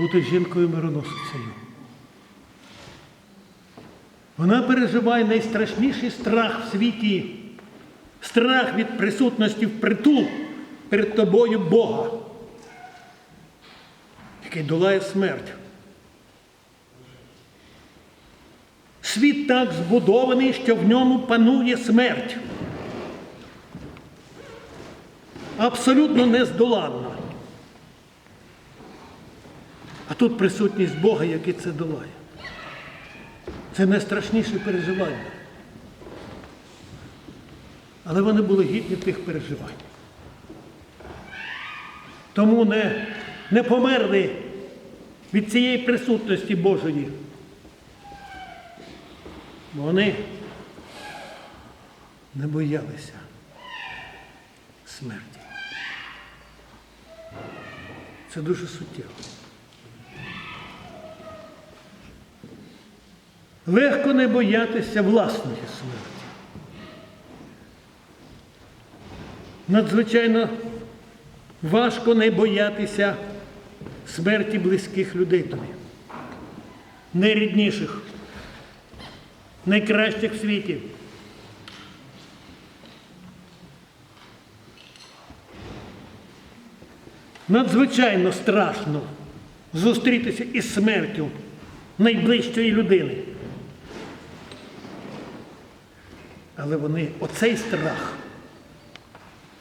бути жінкою мироносицею. Вона переживає найстрашніший страх в світі, страх від присутності впритул перед тобою Бога, який долає смерть. Світ так збудований, що в ньому панує смерть. Абсолютно нездоланна. А тут присутність Бога, який це долає. Це найстрашніше переживання. Але вони були гідні тих переживань. Тому не, не померли від цієї присутності Божої. Вони не боялися смерті. Це дуже суттєво. Легко не боятися власної смерті. Надзвичайно важко не боятися смерті близьких людей тобі, найрідніших, найкращих в світі. Надзвичайно страшно зустрітися із смертю найближчої людини. Але вони оцей страх,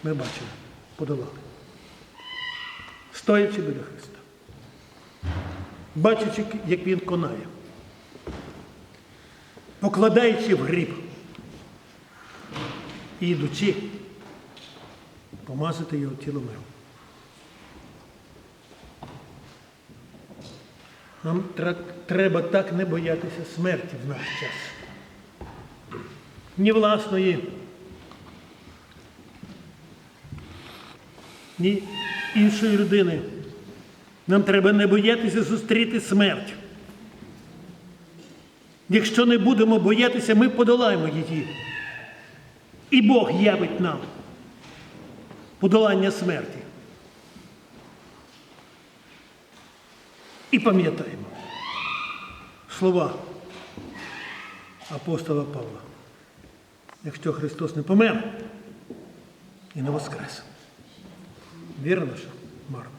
ми бачимо, подолали. Стоячи біля Христа, бачачи, як Він конає, покладаючи в гріб і йдучи, помазати його тіло миром. Нам треба так не боятися смерті в наш час. Ні власної, ні іншої людини. Нам треба не боятися зустріти смерть. Якщо не будемо боятися, ми подолаємо її. І Бог явить нам подолання смерті. І пам'ятаємо слова апостола Павла. Якщо Христос не помер і не воскрес. Вірно, що марно.